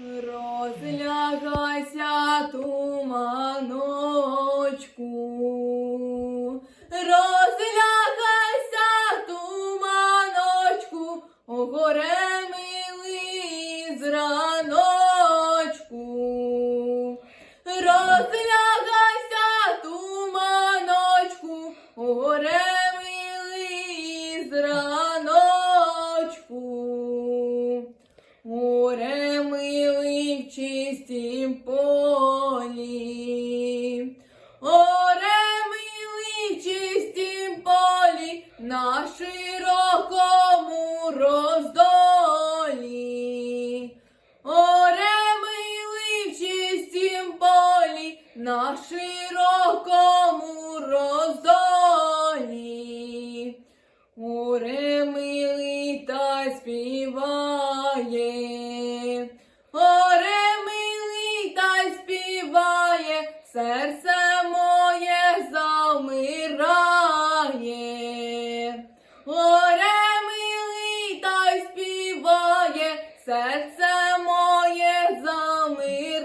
Розлягайся, чистім полі, Оре милий чистім полі, на широкому роздолі. Оре милий чистім полі, на широкому роздолі. Оре милий та співає, серце моє замирає, горе милий та й співає, серце моє замирає.